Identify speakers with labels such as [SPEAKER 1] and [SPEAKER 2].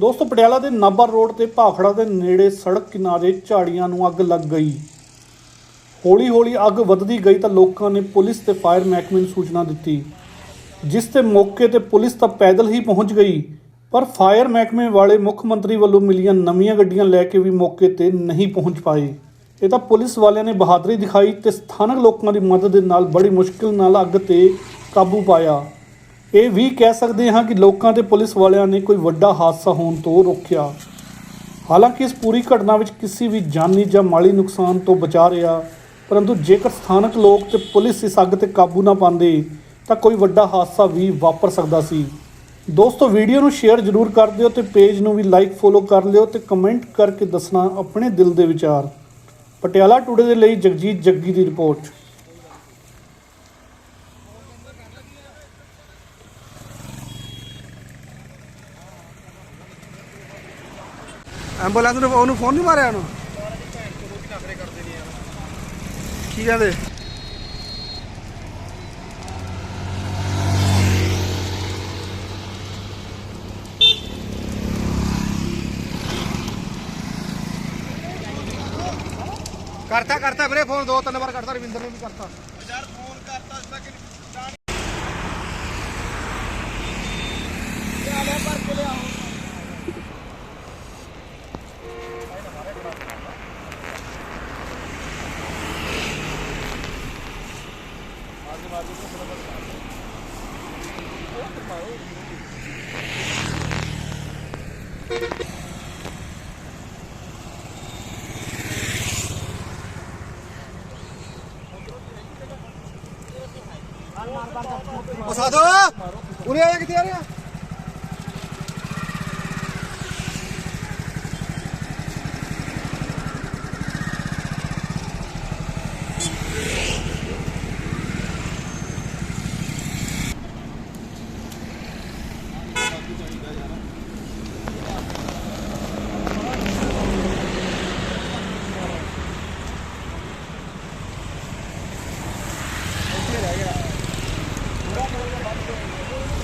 [SPEAKER 1] ਦੋਸਤੋ, ਪਟਿਆਲਾ ਦੇ ਨਾਭਾ ਰੋਡ ਤੇ ਭਾਖੜਾ ਦੇ ਨੇੜੇ ਸੜਕ ਕਿਨਾਰੇ ਝਾੜੀਆਂ ਨੂੰ ਅੱਗ ਲੱਗ ਗਈ। ਹੌਲੀ-ਹੌਲੀ ਅੱਗ ਵੱਧਦੀ ਗਈ ਤਾਂ ਲੋਕਾਂ ਨੇ ਪੁਲਿਸ ਤੇ ਫਾਇਰ ਮਹਿਕਮੇ ਨੂੰ ਸੂਚਨਾ ਦਿੱਤੀ। ਜਿਸ ਤੇ ਮੌਕੇ ਤੇ ਪੁਲਿਸ ਤਾਂ ਪੈਦਲ ਹੀ ਪਹੁੰਚ ਗਈ, ਪਰ ਫਾਇਰ ਮਹਿਕਮੇ ਵਾਲੇ ਮੁੱਖ ਮੰਤਰੀ ਵੱਲੋਂ ਮਿਲੀਆਂ ਨਵੀਆਂ ਗੱਡੀਆਂ ਲੈ ਕੇ ਵੀ ਮੌਕੇ ਤੇ ਨਹੀਂ ਪਹੁੰਚ ਪਾਏ। ਇਹ ਤਾਂ ਪੁਲਿਸ ਵਾਲਿਆਂ ਨੇ ਬਹਾਦਰੀ ਦਿਖਾਈ ਤੇ ਸਥਾਨਕ ਲੋਕਾਂ ਦੀ ਮਦਦ ਦੇ ਨਾਲ ਬੜੀ ਮੁਸ਼ਕਿਲ ਨਾਲ ਅੱਗ ਤੇ ਕਾਬੂ ਪਾਇਆ। ਇਹ ਵੀ ਕਹਿ ਸਕਦੇ ਹਾਂ ਕਿ ਲੋਕਾਂ ਤੇ ਪੁਲਿਸ ਵਾਲਿਆਂ ਨੇ ਕੋਈ ਵੱਡਾ ਹਾਦਸਾ ਹੋਣ ਤੋਂ ਰੋਕਿਆ। ਹਾਲਾਂਕਿ ਇਸ ਪੂਰੀ ਘਟਨਾ ਵਿੱਚ ਕਿਸੇ ਵੀ ਜਾਨੀ ਜਾਂ ਮਾਲੀ ਨੁਕਸਾਨ ਤੋਂ ਬਚਾ ਰਿਹਾ, ਪਰੰਤੂ ਜੇਕਰ ਸਥਾਨਕ ਲੋਕ ਤੇ ਪੁਲਿਸ ਇਸ ਅੱਗ ਤੇ ਕਾਬੂ ਨਾ ਪਾਉਂਦੇ, ਤਾਂ ਕੋਈ ਵੱਡਾ ਹਾਦਸਾ ਵੀ ਵਾਪਰ ਸਕਦਾ ਸੀ। ਦੋਸਤੋ, ਵੀਡੀਓ ਨੂੰ ਸ਼ੇਅਰ ਜ਼ਰੂਰ ਕਰ ਦਿਓ ਤੇ ਪੇਜ ਨੂੰ ਵੀ ਲਾਈਕ, ਫੋਲੋ ਕਰ ਲਿਓ ਤੇ ਕਮੈਂਟ ਕਰਕੇ ਦੱਸਣਾ ਆਪਣੇ ਦਿਲ ਦੇ ਵਿਚਾਰ। ਪਟਿਆਲਾ ਟੂਡੇ ਦੇ ਲਈ ਜਗਜੀਤ ਜੱਗੀ ਦੀ ਰਿਪੋਰਟ।
[SPEAKER 2] ਐਂਬੂਲੈਂਸ ਨੂੰ ਉਹਨੂੰ ਫੋਨ ਨਹੀਂ ਮਾਰਿਆ ਉਹਨੂੰ? ਕੀ ਕਹਿੰਦੇ? ਕਰਤਾ ਕਰਤਾ ਵੀਰੇ, ਫੋਨ ਦੋ, ਤਿੰਨ ਵਾਰ ਕਰਤਾ, ਰਵਿੰਦਰ ਨੇ ਵੀ ਕਰਤਾ। ਯਾਰ ਫੋਨ ਕਰਤਾ ਤੱਕ ਉਹ ਸਾਧੂ ਉਰੇ ਆਇਆ ਕਿੱਥੇ ਆ ਰਿਹਾ ਰਹਿ ਗਿਆ। ਪੂਰਾ ਪੂਰਾ ਬੰਦ ਹੋ ਗਿਆ